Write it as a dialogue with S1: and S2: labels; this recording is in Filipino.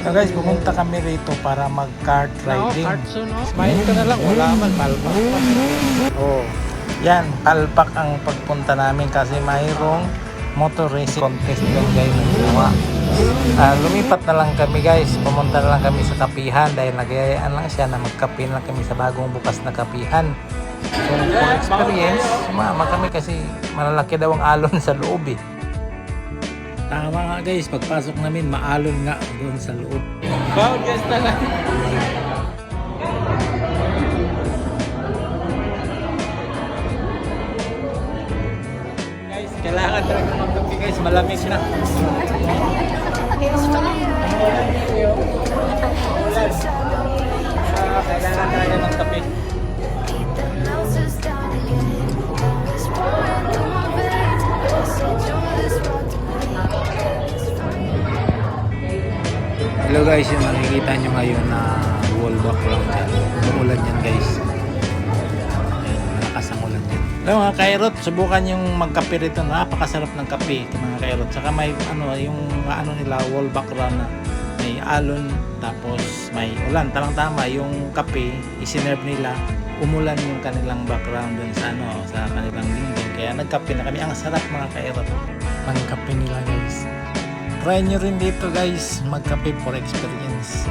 S1: So guys, pumunta kami rito para mag-kart riding.
S2: Cartson, no? Smile ka na lang, wala man, palpak pa.
S1: Oh, yan, palpak ang pagpunta namin kasi mayroong motor racing contest doon guys ng gawa. Ah, lumipat na lang kami guys, pumunta na lang kami sa kapihan dahil nagayayaan lang siya na magkape na lang kami sa bagong bukas na kapihan. So, for experience, sumama kami kasi malalaki daw ang alon sa loob eh. Tama nga guys, pagpasok namin maalon nga doon sa loob.
S2: Bawal guys na lang.
S1: Guys, kailangan talaga magkape guys, malamig na. Hello guys, yung nakikita nyo ngayon na wall background dyan. Umulan yan guys. Ayun, malakas ang ulan dyan. Hello mga kairot, subukan yung magkape rito. Napakasarap ng kape mga kairot. Saka may ano, yung ano nila, wall background na may alon, tapos may ulan. Talang tama, yung kape, isinerve nila, umulan yung kanilang background dun sa ano, sa kanilang dingding. Kaya nagkape na kami. Ang sarap mga kairot. Pangkape nila guys. Try nyo rin dito guys, magkape for experience.